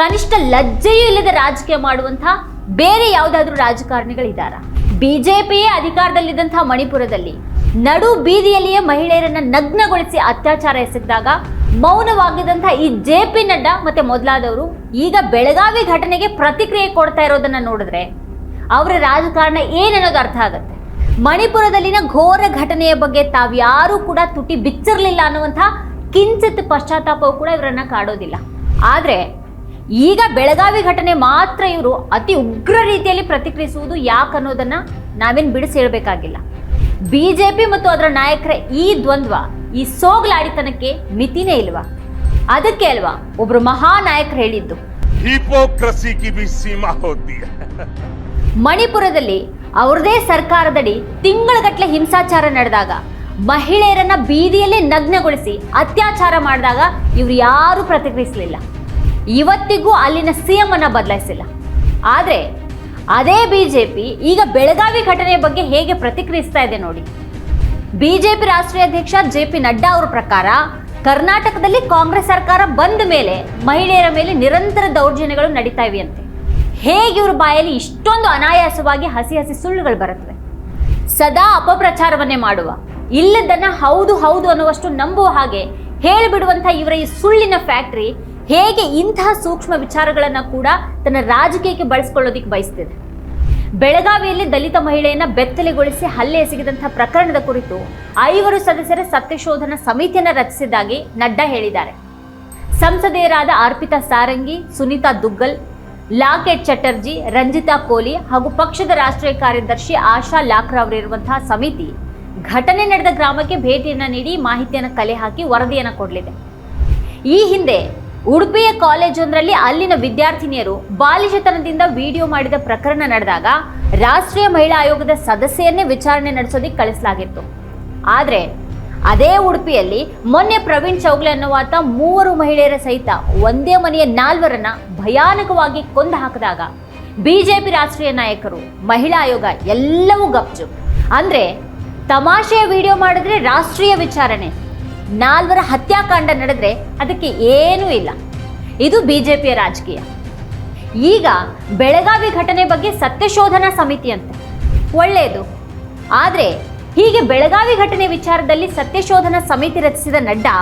ಕನಿಷ್ಠ ಲಜ್ಜೆಯೂ ಇಲ್ಲದ ರಾಜಕೀಯ ಮಾಡುವಂತಹ ಬೇರೆ ಯಾವುದಾದ್ರೂ ರಾಜಕಾರಣಿಗಳಿದ್ದಾರಾ? ಬಿಜೆಪಿಯೇ ಅಧಿಕಾರದಲ್ಲಿದ್ದಂತಹ ಮಣಿಪುರದಲ್ಲಿ ನಡು ಬೀದಿಯಲ್ಲಿಯೇ ಮಹಿಳೆಯರನ್ನ ನಗ್ನಗೊಳಿಸಿ ಅತ್ಯಾಚಾರ ಎಸಗಿದಾಗ ಮೌನವಾಗಿದ್ದಂತಹ ಈ ಜೆ ಪಿ ನಡ್ಡಾ ಮತ್ತೆ ಮೊದಲಾದವರು ಈಗ ಬೆಳಗಾವಿ ಘಟನೆಗೆ ಪ್ರತಿಕ್ರಿಯೆ ಕೊಡ್ತಾ ಇರೋದನ್ನ ನೋಡಿದ್ರೆ ಅವರ ರಾಜಕಾರಣ ಏನನ್ನೋದು ಅರ್ಥ ಆಗುತ್ತೆ? ಮಣಿಪುರದಲ್ಲಿನ ಘೋರ ಘಟನೆಯ ಬಗ್ಗೆ ತಾವ್ಯಾರೂ ಕೂಡ ತುಟಿ ಬಿಚ್ಚಿರ್ಲಿಲ್ಲ ಅನ್ನುವಂಥ ಕಿಂಚಿತ್ ಪಶ್ಚಾತ್ತಾಪವು ಕೂಡ ಇವರನ್ನ ಕಾಡೋದಿಲ್ಲ. ಆದ್ರೆ ಈಗ ಬೆಳಗಾವಿ ಘಟನೆ ಮಾತ್ರ ಇವರು ಅತಿ ಉಗ್ರ ರೀತಿಯಲ್ಲಿ ಪ್ರತಿಕ್ರಿಯಿಸುವುದು ಯಾಕೆ ಅನ್ನೋದನ್ನ ನಾವೇನು ಬಿಡಿಸಿ ಹೇಳಬೇಕಾಗಿಲ್ಲ. ಬಿಜೆಪಿ ಮತ್ತು ಅದರ ನಾಯಕರ ಈ ದ್ವಂದ್ವ ಈ ಸೋಗ್ಲಾಡಿತನಕ್ಕೆ ಮಿತಿನೇ ಇಲ್ವಾ? ಅದಕ್ಕೆ ಅಲ್ವಾ ಒಬ್ರು ಮಹಾನಾಯಕರು ಹೇಳಿದ್ದು. ಮಣಿಪುರದಲ್ಲಿ ಅವ್ರದೇ ಸರ್ಕಾರದಡಿ ತಿಂಗಳಗಟ್ಟಲೆ ಹಿಂಸಾಚಾರ ನಡೆದಾಗ ಮಹಿಳೆಯರನ್ನ ಬೀದಿಯಲ್ಲೇ ನಗ್ನಗೊಳಿಸಿ ಅತ್ಯಾಚಾರ ಮಾಡಿದಾಗ ಇವ್ರು ಯಾರೂ ಪ್ರತಿಕ್ರಿಯಿಸಲಿಲ್ಲ. ಇವತ್ತಿಗೂ ಅಲ್ಲಿನ ಸಿಎಂ ಅನ್ನ ಬದಲಾಯಿಸಿಲ್ಲ. ಆದರೆ ಅದೇ ಬಿಜೆಪಿ ಈಗ ಬೆಳಗಾವಿ ಘಟನೆಯ ಬಗ್ಗೆ ಹೇಗೆ ಪ್ರತಿಕ್ರಿಯಿಸ್ತಾ ಇದೆ ನೋಡಿ. ಬಿಜೆಪಿ ರಾಷ್ಟ್ರೀಯ ಅಧ್ಯಕ್ಷ ಜೆ ಪಿ ನಡ್ಡಾ ಅವರ ಪ್ರಕಾರ ಕರ್ನಾಟಕದಲ್ಲಿ ಕಾಂಗ್ರೆಸ್ ಸರ್ಕಾರ ಬಂದ ಮೇಲೆ ಮಹಿಳೆಯರ ಮೇಲೆ ನಿರಂತರ ದೌರ್ಜನ್ಯಗಳು ನಡೀತಾ ಇವೆಯಂತೆ. ಹೇಗೆ ಇವ್ರ ಬಾಯಲ್ಲಿ ಇಷ್ಟೊಂದು ಅನಾಯಾಸವಾಗಿ ಹಸಿ ಹಸಿ ಸುಳ್ಳುಗಳು ಬರುತ್ತವೆ. ಸದಾ ಅಪಪ್ರಚಾರವನ್ನೇ ಮಾಡುವ. ಇಲ್ಲದನ್ನ ಹೌದು ಹೌದು ಅನ್ನುವಷ್ಟು ನಂಬುವ ಹಾಗೆ ಹೇಳಿಬಿಡುವಂಥ ಇವರ ಈ ಸುಳ್ಳಿನ ಫ್ಯಾಕ್ಟ್ರಿ ಹೇಗೆ ಇಂತಹ ಸೂಕ್ಷ್ಮ ವಿಚಾರಗಳನ್ನು ಕೂಡ ತನ್ನ ರಾಜಕೀಯಕ್ಕೆ ಬಳಸ್ಕೊಳ್ಳೋದಿಕ್ಕೆ ಬಯಸ್ತಿದೆ. ಬೆಳಗಾವಿಯಲ್ಲಿ ದಲಿತ ಮಹಿಳೆಯನ್ನ ಬೆತ್ತಲೆಗೊಳಿಸಿ ಹಲ್ಲೆ ಎಸಗಿದಂತಹ ಪ್ರಕರಣದ ಕುರಿತು ಐವರು ಸದಸ್ಯರ ಸತ್ಯಶೋಧನಾ ಸಮಿತಿಯನ್ನು ರಚಿಸಿದ್ದಾಗಿ ನಡ್ಡಾ ಹೇಳಿದ್ದಾರೆ. ಸಂಸದೆಯರಾದ ಅರ್ಪಿತಾ ಸಾರಂಗಿ, ಸುನೀತಾ ದುಗ್ಗಲ್, ಲಾಕೆಟ್ ಚಟರ್ಜಿ, ರಂಜಿತಾ ಕೋಲಿ ಹಾಗೂ ಪಕ್ಷದ ರಾಷ್ಟ್ರೀಯ ಕಾರ್ಯದರ್ಶಿ ಆಶಾ ಲಾಕ್ರಾ ಅವರಿರುವಂತಹ ಸಮಿತಿ ಘಟನೆ ನಡೆದ ಗ್ರಾಮಕ್ಕೆ ಭೇಟಿಯನ್ನು ನೀಡಿ ಮಾಹಿತಿಯನ್ನು ಕಲೆ ಹಾಕಿ ವರದಿಯನ್ನು ಕೊಡಲಿದೆ. ಈ ಹಿಂದೆ ಉಡುಪಿಯ ಕಾಲೇಜೊಂದರಲ್ಲಿ ಅಲ್ಲಿನ ವಿದ್ಯಾರ್ಥಿನಿಯರು ಬಾಲಿಶತನದಿಂದ ವಿಡಿಯೋ ಮಾಡಿದ ಪ್ರಕರಣ ನಡೆದಾಗ ರಾಷ್ಟ್ರೀಯ ಮಹಿಳಾ ಆಯೋಗದ ಸದಸ್ಯನ್ನೇ ವಿಚಾರಣೆ ನಡೆಸೋದಿಕ್ಕೆ ಕಳಿಸಲಾಗಿತ್ತು. ಆದರೆ ಅದೇ ಉಡುಪಿಯಲ್ಲಿ ಮೊನ್ನೆ ಪ್ರವೀಣ್ ಚೌಗ್ಲೆ ಅನ್ನುವಾತ ಮೂವರು ಮಹಿಳೆಯರ ಸಹಿತ ಒಂದೇ ಮನೆಯ ನಾಲ್ವರನ್ನ ಭಯಾನಕವಾಗಿ ಕೊಂದು ಹಾಕಿದಾಗ ಬಿಜೆಪಿ ರಾಷ್ಟ್ರೀಯ ನಾಯಕರು, ಮಹಿಳಾ ಆಯೋಗ ಎಲ್ಲವೂ ಗಪ್ಚು ಅಂದ್ರೆ ತಮಾಷೆಯ ವಿಡಿಯೋ ಮಾಡಿದ್ರೆ ರಾಷ್ಟ್ರೀಯ ವಿಚಾರಣೆ. ನಾಲ್ವರ ಹತ್ಯಾಕಾಂಡ ನಡೆದ್ರೆ ಅದಕ್ಕೆ ಏನೂ ಇಲ್ಲ. ಇದು ಬಿ ಜೆ ಪಿಯ ರಾಜಕೀಯ. ಈಗ ಬೆಳಗಾವಿ ಘಟನೆ ಬಗ್ಗೆ ಸತ್ಯಶೋಧನಾ ಸಮಿತಿ ಅಂತ ಒಳ್ಳೆಯದು. ಆದರೆ ಹೀಗೆ ಬೆಳಗಾವಿ ಘಟನೆ ವಿಚಾರದಲ್ಲಿ ಸತ್ಯಶೋಧನಾ ಸಮಿತಿ ರಚಿಸಿದ ನಡ್ಡಾ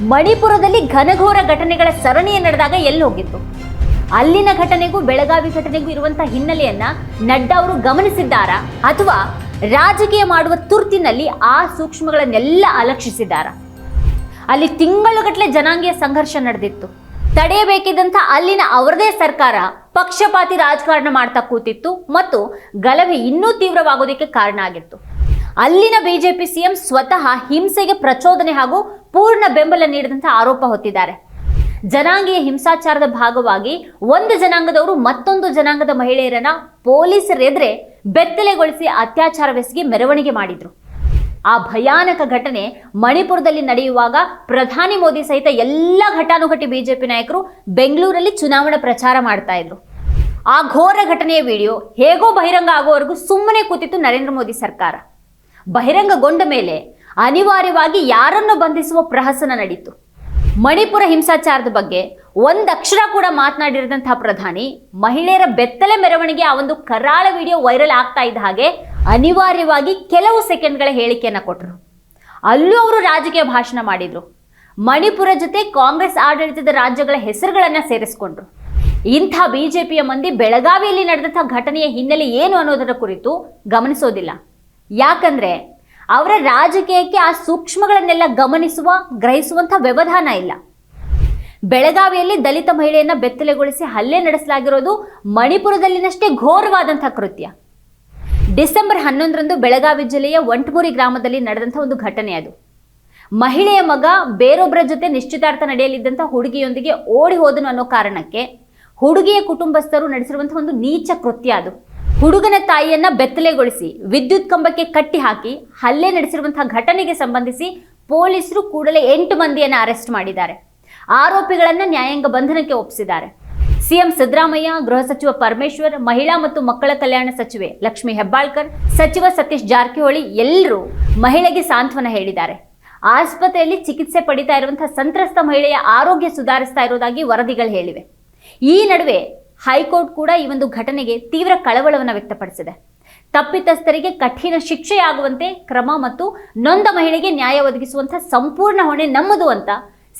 ಮಣಿಪುರದಲ್ಲಿ ಘನಘೋರ ಘಟನೆಗಳ ಸರಣಿಯ ನಡೆದಾಗ ಎಲ್ಲಿ ಹೋಗಿತ್ತು ಅಲ್ಲಿನ ಘಟನೆಗೂ ಬೆಳಗಾವಿ ಘಟನೆಗೂ ಇರುವಂತಹ ಹಿನ್ನೆಲೆಯನ್ನ ನಡ್ಡಾ ಅವರು ಗಮನಿಸಿದ್ದಾರಾ? ಅಥವಾ ರಾಜಕೀಯ ಮಾಡುವ ತುರ್ತಿನಲ್ಲಿ ಆ ಸೂಕ್ಷ್ಮಗಳನ್ನೆಲ್ಲ ಅಲಕ್ಷಿಸಿದ್ದಾರಾ? ಅಲ್ಲಿ ತಿಂಗಳುಗಟ್ಟಲೆ ಜನಾಂಗೀಯ ಸಂಘರ್ಷ ನಡೆದಿತ್ತು. ತಡೆಯಬೇಕಿದ್ದಂಥ ಅಲ್ಲಿನ ಅವರದೇ ಸರ್ಕಾರ ಪಕ್ಷಪಾತಿ ರಾಜಕಾರಣ ಮಾಡ್ತಾ ಕೂತಿತ್ತು ಮತ್ತು ಗಲಭೆ ಇನ್ನೂ ತೀವ್ರವಾಗೋದಕ್ಕೆ ಕಾರಣ ಆಗಿತ್ತು. ಅಲ್ಲಿನ ಬಿಜೆಪಿ ಸಿಎಂ ಸ್ವತಃ ಹಿಂಸೆಗೆ ಪ್ರಚೋದನೆ ಹಾಗೂ ಪೂರ್ಣ ಬೆಂಬಲ ನೀಡಿದಂಥ ಆರೋಪ ಹೊತ್ತಿದ್ದಾರೆ. ಜನಾಂಗೀಯ ಹಿಂಸಾಚಾರದ ಭಾಗವಾಗಿ ಒಂದು ಜನಾಂಗದವರು ಮತ್ತೊಂದು ಜನಾಂಗದ ಮಹಿಳೆಯರನ್ನ ಪೊಲೀಸರೆದ್ರೆ ಬೆತ್ತಲೆಗೊಳಿಸಿ ಅತ್ಯಾಚಾರವೆಸಗಿ ಮೆರವಣಿಗೆ ಮಾಡಿದ್ರು. ಆ ಭಯಾನಕ ಘಟನೆ ಮಣಿಪುರದಲ್ಲಿ ನಡೆಯುವಾಗ ಪ್ರಧಾನಿ ಮೋದಿ ಸಹಿತ ಎಲ್ಲ ಘಟಾನುಘಟಿ ಬಿಜೆಪಿ ನಾಯಕರು ಬೆಂಗಳೂರಲ್ಲಿ ಚುನಾವಣಾ ಪ್ರಚಾರ ಮಾಡ್ತಾ ಇದ್ರು. ಆ ಘೋರ ಘಟನೆಯ ವಿಡಿಯೋ ಹೇಗೋ ಬಹಿರಂಗ ಆಗೋವರೆಗೂ ಸುಮ್ಮನೆ ಕೂತಿತ್ತು ನರೇಂದ್ರ ಮೋದಿ ಸರ್ಕಾರ. ಬಹಿರಂಗಗೊಂಡ ಮೇಲೆ ಅನಿವಾರ್ಯವಾಗಿ ಯಾರನ್ನು ಬಂಧಿಸುವ ಪ್ರಹಸನ ನಡೀತು. ಮಣಿಪುರ ಹಿಂಸಾಚಾರದ ಬಗ್ಗೆ ಒಂದಕ್ಷರ ಕೂಡ ಮಾತನಾಡಿರದಂತಹ ಪ್ರಧಾನಿ ಮಹಿಳೆಯರ ಬೆತ್ತಲೆ ಮೆರವಣಿಗೆ ಆ ಒಂದು ಕರಾಳ ವಿಡಿಯೋ ವೈರಲ್ ಆಗ್ತಾ ಇದ್ದ ಹಾಗೆ ಅನಿವಾರ್ಯವಾಗಿ ಕೆಲವು ಸೆಕೆಂಡ್ಗಳ ಹೇಳಿಕೆಯನ್ನು ಕೊಟ್ಟರು ಅಲ್ಲೂ ಅವರು ರಾಜಕೀಯ ಭಾಷಣ ಮಾಡಿದರು. ಮಣಿಪುರ ಜೊತೆ ಕಾಂಗ್ರೆಸ್ ಆಡಳಿತದ ರಾಜ್ಯಗಳ ಹೆಸರುಗಳನ್ನು ಸೇರಿಸ್ಕೊಂಡ್ರು. ಇಂಥ ಬಿಜೆಪಿಯ ಮಂದಿ ಬೆಳಗಾವಿಯಲ್ಲಿ ನಡೆದಂಥ ಘಟನೆಯ ಹಿನ್ನೆಲೆ ಏನು ಅನ್ನೋದರ ಕುರಿತು ಗಮನಿಸೋದಿಲ್ಲ. ಯಾಕಂದ್ರೆ ಅವರ ರಾಜಕೀಯಕ್ಕೆ ಆ ಸೂಕ್ಷ್ಮಗಳನ್ನೆಲ್ಲ ಗಮನಿಸುವ, ಗ್ರಹಿಸುವಂಥ ವ್ಯವಧಾನ ಇಲ್ಲ. ಬೆಳಗಾವಿಯಲ್ಲಿ ದಲಿತ ಮಹಿಳೆಯನ್ನ ಬೆತ್ತಲೆಗೊಳಿಸಿ ಹಲ್ಲೆ ನಡೆಸಲಾಗಿರೋದು ಮಣಿಪುರದಲ್ಲಿನಷ್ಟೇ ಘೋರವಾದಂಥ ಕೃತ್ಯ. ಡಿಸೆಂಬರ್ ಹನ್ನೊಂದರಂದು ಬೆಳಗಾವಿ ಜಿಲ್ಲೆಯ ಒಂಟಮೂರಿ ಗ್ರಾಮದಲ್ಲಿ ನಡೆದಂಥ ಒಂದು ಘಟನೆ ಅದು ಮಹಿಳೆಯ ಮಗ ಬೇರೊಬ್ಬರ ಜೊತೆ ನಿಶ್ಚಿತಾರ್ಥ ನಡೆಯಲಿದ್ದಂಥ ಹುಡುಗಿಯೊಂದಿಗೆ ಓಡಿ ಹೋದನು ಅನ್ನೋ ಕಾರಣಕ್ಕೆ ಹುಡುಗಿಯ ಕುಟುಂಬಸ್ಥರು ನಡೆಸಿರುವಂತಹ ಒಂದು ನೀಚ ಕೃತ್ಯ ಅದು. ಹುಡುಗನ ತಾಯಿಯನ್ನ ಬೆತ್ತಲೆಗೊಳಿಸಿ ವಿದ್ಯುತ್ ಕಂಬಕ್ಕೆ ಕಟ್ಟಿ ಹಾಕಿ ಹಲ್ಲೆ ನಡೆಸಿರುವಂತಹ ಘಟನೆಗೆ ಸಂಬಂಧಿಸಿ ಪೊಲೀಸರು ಕೂಡಲೇ ಎಂಟು ಮಂದಿಯನ್ನು ಅರೆಸ್ಟ್ ಮಾಡಿದ್ದಾರೆ. ಆರೋಪಿಗಳನ್ನು ನ್ಯಾಯಾಂಗ ಬಂಧನಕ್ಕೆ ಒಪ್ಪಿಸಿದ್ದಾರೆ. ಸಿಎಂ ಸಿದ್ದರಾಮಯ್ಯ, ಗೃಹ ಸಚಿವ ಪರಮೇಶ್ವರ್, ಮಹಿಳಾ ಮತ್ತು ಮಕ್ಕಳ ಕಲ್ಯಾಣ ಸಚಿವೆ ಲಕ್ಷ್ಮಿ ಹೆಬ್ಬಾಳ್ಕರ್, ಸಚಿವ ಸತೀಶ್ ಜಾರಕಿಹೊಳಿ ಎಲ್ಲರೂ ಮಹಿಳೆಗೆ ಸಾಂತ್ವನ ಹೇಳಿದ್ದಾರೆ. ಆಸ್ಪತ್ರೆಯಲ್ಲಿ ಚಿಕಿತ್ಸೆ ಪಡಿತಾ ಇರುವಂತಹ ಸಂತ್ರಸ್ತ ಮಹಿಳೆಯ ಆರೋಗ್ಯ ಸುಧಾರಿಸ್ತಾ ಇರೋದಾಗಿ ವರದಿಗಳು ಹೇಳಿವೆ. ಈ ನಡುವೆ ಹೈಕೋರ್ಟ್ ಕೂಡ ಈ ಒಂದು ಘಟನೆಗೆ ತೀವ್ರ ಕಳವಳವನ್ನು ವ್ಯಕ್ತಪಡಿಸಿದೆ. ತಪ್ಪಿತಸ್ಥರಿಗೆ ಕಠಿಣ ಶಿಕ್ಷೆಯಾಗುವಂತೆ ಕ್ರಮ ಮತ್ತು ನೊಂದ ಮಹಿಳೆಗೆ ನ್ಯಾಯ ಒದಗಿಸುವಂತಹ ಸಂಪೂರ್ಣ ಹೊಣೆ ನಮ್ಮದು ಅಂತ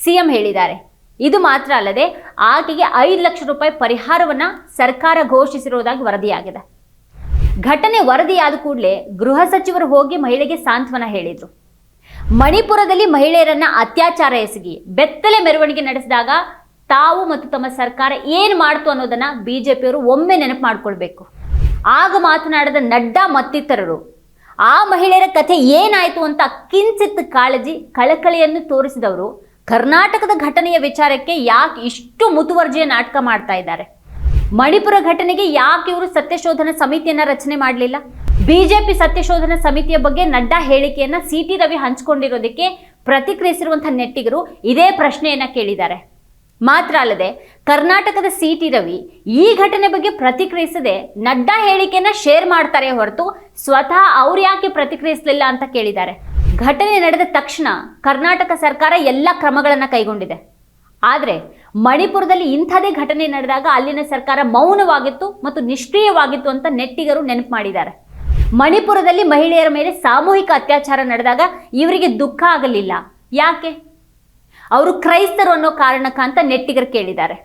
ಸಿಎಂ ಹೇಳಿದ್ದಾರೆ. ಇದು ಮಾತ್ರ ಅಲ್ಲದೆ ಆಕೆಗೆ ಐದು ಲಕ್ಷ ರೂಪಾಯಿ ಪರಿಹಾರವನ್ನ ಸರ್ಕಾರ ಘೋಷಿಸಿರುವುದಾಗಿ ವರದಿಯಾಗಿದೆ. ಘಟನೆ ವರದಿಯಾದ ಕೂಡಲೇ ಗೃಹ ಸಚಿವರು ಹೋಗಿ ಮಹಿಳೆಗೆ ಸಾಂತ್ವನ ಹೇಳಿದರು. ಮಣಿಪುರದಲ್ಲಿ ಮಹಿಳೆಯರನ್ನ ಅತ್ಯಾಚಾರ ಎಸಗಿ ಬೆತ್ತಲೆ ಮೆರವಣಿಗೆ ನಡೆಸಿದಾಗ ತಾವು ಮತ್ತು ತಮ್ಮ ಸರ್ಕಾರ ಏನು ಮಾಡ್ತು ಅನ್ನೋದನ್ನ ಬಿಜೆಪಿಯವರು ಒಮ್ಮೆ ನೆನಪು ಮಾಡ್ಕೊಳ್ಬೇಕು. ಆಗ ಮಾತನಾಡಿದ ನಡ್ಡಾ ಮತ್ತಿತರರು, ಆ ಮಹಿಳೆಯರ ಕಥೆ ಏನಾಯ್ತು ಅಂತ ಕಿಂಚಿತ್ ಕಾಳಜಿ, ಕಳಕಳಿಯನ್ನು ತೋರಿಸಿದವರು ಕರ್ನಾಟಕದ ಘಟನೆಯ ವಿಚಾರಕ್ಕೆ ಯಾಕೆ ಇಷ್ಟು ಮುತುವರ್ಜಿಯ ನಾಟಕ ಮಾಡ್ತಾ ಇದ್ದಾರೆ? ಮಣಿಪುರ ಘಟನೆಗೆ ಯಾಕೆ ಇವರು ಸತ್ಯಶೋಧನಾ ಸಮಿತಿಯನ್ನ ರಚನೆ ಮಾಡಲಿಲ್ಲ? ಬಿಜೆಪಿ ಸತ್ಯಶೋಧನಾ ಸಮಿತಿಯ ಬಗ್ಗೆ ನಡ್ಡಾ ಹೇಳಿಕೆಯನ್ನ ಸಿ ಟಿ ರವಿ ಹಂಚಿಕೊಂಡಿರೋದಕ್ಕೆ ಪ್ರತಿಕ್ರಿಯಿಸಿರುವಂತಹ ನೆಟ್ಟಿಗರು ಇದೇ ಪ್ರಶ್ನೆಯನ್ನ ಕೇಳಿದ್ದಾರೆ. ಮಾತ್ರ ಅಲ್ಲದೆ ಕರ್ನಾಟಕದ ಸಿ ಟಿ ರವಿ ಈ ಘಟನೆ ಬಗ್ಗೆ ಪ್ರತಿಕ್ರಿಯಿಸದೆ ನಡ್ಡಾ ಹೇಳಿಕೆಯನ್ನ ಶೇರ್ ಮಾಡ್ತಾರೆ ಹೊರತು ಸ್ವತಃ ಅವ್ರು ಯಾಕೆ ಪ್ರತಿಕ್ರಿಯಿಸಲಿಲ್ಲ ಅಂತ ಕೇಳಿದ್ದಾರೆ? ಘಟನೆ ನಡೆದ ತಕ್ಷಣ ಕರ್ನಾಟಕ ಸರ್ಕಾರ ಎಲ್ಲ ಕ್ರಮಗಳನ್ನು ಕೈಗೊಂಡಿದೆ. ಆದರೆ ಮಣಿಪುರದಲ್ಲಿ ಇಂಥದೇ ಘಟನೆ ನಡೆದಾಗ ಅಲ್ಲಿನ ಸರ್ಕಾರ ಮೌನವಾಗಿತ್ತು ಮತ್ತು ನಿಷ್ಕ್ರಿಯವಾಗಿತ್ತು ಅಂತ ನೆಟ್ಟಿಗರು ನೆನಪು ಮಾಡಿದ್ದಾರೆ. ಮಣಿಪುರದಲ್ಲಿ ಮಹಿಳೆಯರ ಮೇಲೆ ಸಾಮೂಹಿಕ ಅತ್ಯಾಚಾರ ನಡೆದಾಗ ಇವರಿಗೆ ದುಃಖ ಆಗಲಿಲ್ಲ. ಯಾಕೆ? ಅವರು ಕ್ರೈಸ್ತರು ಅನ್ನೋ ಕಾರಣಕ್ಕಂತ ನೆಟ್ಟಿಗರು ಕೇಳಿದ್ದಾರೆ.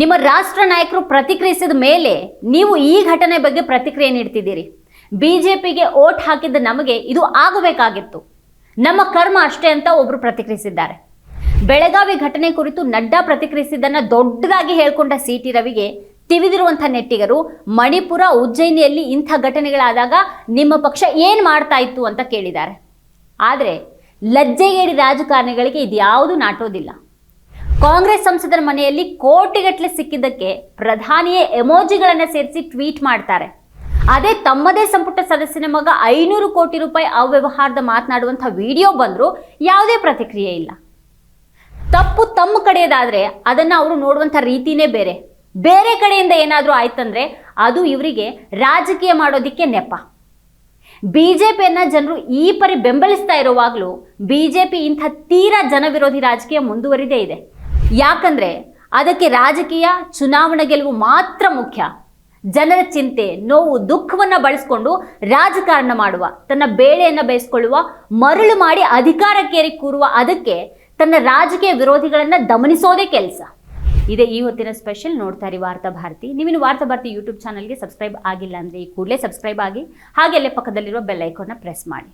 ನಿಮ್ಮ ರಾಷ್ಟ್ರ ನಾಯಕರು ಪ್ರತಿಕ್ರಿಯಿಸಿದ ಮೇಲೆ ನೀವು ಈ ಘಟನೆ ಬಗ್ಗೆ ಪ್ರತಿಕ್ರಿಯೆ ನೀಡ್ತಿದ್ದೀರಿ. ಬಿಜೆಪಿಗೆ ಓಟ್ ಹಾಕಿದ್ದ ನಮಗೆ ಇದು ಆಗಬೇಕಾಗಿತ್ತು. ನಮ್ಮ ಕರ್ಮ ಅಷ್ಟೇ ಅಂತ ಒಬ್ರು ಪ್ರತಿಕ್ರಿಯಿಸಿದ್ದಾರೆ. ಬೆಳಗಾವಿ ಘಟನೆ ಕುರಿತು ನಡ್ಡಾ ಪ್ರತಿಕ್ರಿಯಿಸಿದ್ದನ್ನ ದೊಡ್ಡದಾಗಿ ಹೇಳ್ಕೊಂಡ ಸಿ ಟಿ ರವಿಗೆ ತಿವಿದಿರುವಂಥ ನೆಟ್ಟಿಗರು, ಮಣಿಪುರ ಉಜ್ಜಯಿನಿಯಲ್ಲಿ ಇಂಥ ಘಟನೆಗಳಾದಾಗ ನಿಮ್ಮ ಪಕ್ಷ ಏನು ಮಾಡ್ತಾ ಇತ್ತು ಅಂತ ಕೇಳಿದ್ದಾರೆ. ಆದರೆ ಲಜ್ಜೆಗೇಡಿ ರಾಜಕಾರಣಿಗಳಿಗೆ ಇದ್ಯಾವುದು ನಾಟೋದಿಲ್ಲ. ಕಾಂಗ್ರೆಸ್ ಸಂಸದರ ಮನೆಯಲ್ಲಿ ಕೋಟಿಗಟ್ಟಲೆ ಸಿಕ್ಕಿದ್ದಕ್ಕೆ ಪ್ರಧಾನಿಯೇ ಎಮೋಜಿಗಳನ್ನು ಸೇರಿಸಿ ಟ್ವೀಟ್ ಮಾಡ್ತಾರೆ. ಅದೇ ತಮ್ಮದೇ ಸಂಪುಟ ಸದಸ್ಯನ ಮಗ ಐನೂರು ಕೋಟಿ ರೂಪಾಯಿ ಅವ್ಯವಹಾರದ ಮಾತನಾಡುವಂಥ ವಿಡಿಯೋ ಬಂದರೂ ಯಾವುದೇ ಪ್ರತಿಕ್ರಿಯೆ ಇಲ್ಲ. ತಪ್ಪು ತಮ್ಮ ಕಡೆಯದಾದ್ರೆ ಅದನ್ನ ಅವರು ನೋಡುವಂಥ ರೀತಿನೇ ಬೇರೆ. ಬೇರೆ ಕಡೆಯಿಂದ ಏನಾದರೂ ಆಯ್ತಂದ್ರೆ ಅದು ಇವರಿಗೆ ರಾಜಕೀಯ ಮಾಡೋದಿಕ್ಕೆ ನೆಪ. ಬಿಜೆಪಿಯನ್ನ ಜನರು ಈ ಪರಿ ಬೆಂಬಲಿಸ್ತಾ ಇರುವಾಗಲೂ ಬಿಜೆಪಿ ಇಂಥ ತೀರಾ ಜನವಿರೋಧಿ ರಾಜಕೀಯ ಮುಂದುವರಿದೇ ಇದೆ. ಯಾಕಂದ್ರೆ ಅದಕ್ಕೆ ರಾಜಕೀಯ, ಚುನಾವಣೆ ಗೆಲುವು ಮಾತ್ರ ಮುಖ್ಯ. ಜನರ ಚಿಂತೆ, ನೋವು, ದುಃಖವನ್ನ ಬಳಸ್ಕೊಂಡು ರಾಜಕಾರಣ ಮಾಡುವ, ತನ್ನ ಬೇಳೆಯನ್ನ ಬೇಯಿಸ್ಕೊಳ್ಳುವ, ಮರಳು ಮಾಡಿ ಅಧಿಕಾರಕ್ಕೇರಿ ಕೂರುವ ಅದಕ್ಕೆ ತನ್ನ ರಾಜಕೀಯ ವಿರೋಧಿಗಳನ್ನ ದಮನಿಸೋದೇ ಕೆಲಸ. ಇದೇ ಈ ಹೊತ್ತಿನ ಸ್ಪೆಷಲ್ ನೋಡ್ತಾ ಇರಿ ವಾರ್ತಾ ಭಾರತಿ. ನೀವಿನ್ನು ವಾರ್ತಾ ಭಾರತಿ ಯೂಟ್ಯೂಬ್ ಚಾನಲ್ಗೆ ಸಬ್ಸ್ಕ್ರೈಬ್ ಆಗಿಲ್ಲ ಅಂದರೆ ಈ ಕೂಡಲೇ ಸಬ್ಸ್ಕ್ರೈಬ್ ಆಗಿ, ಹಾಗೆ ಅಲ್ಲೇ ಪಕ್ಕದಲ್ಲಿರುವ ಬೆಲ್ ಪ್ರೆಸ್ ಮಾಡಿ.